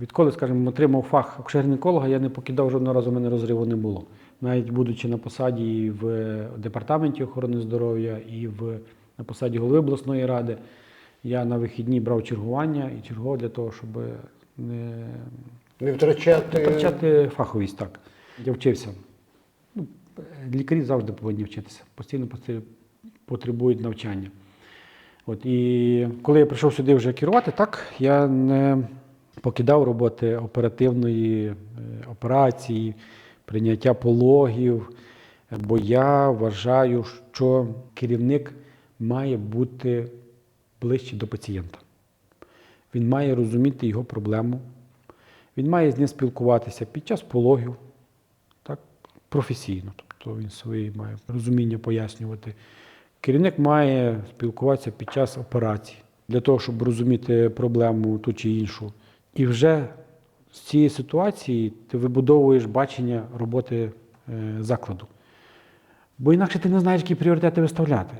Відколи, скажімо, отримав фах акушер-гінеколога, я не покидав жодного разу, у мене розриву не було. Навіть будучи на посаді і в департаменті охорони здоров'я, і в, на посаді голови обласної ради, я на вихідні брав чергування і чергував для того, щоб не Не втрачати. не втрачати фаховість, так. Я вчився. Ну, лікарі завжди повинні вчитися, постійно потребують навчання. От, і коли я прийшов сюди вже керувати, так, я не покидав роботи оперативної е, операції, прийняття пологів, бо я вважаю, що керівник має бути ближче до пацієнта. Він має розуміти його проблему, він має з ним спілкуватися під час пологів, так, професійно. Тобто він своє має розуміння пояснювати. Керівник має спілкуватися під час операції для того, щоб розуміти проблему ту чи іншу. І вже з цієї ситуації ти вибудовуєш бачення роботи е, закладу. Бо інакше ти не знаєш, які пріоритети виставляти.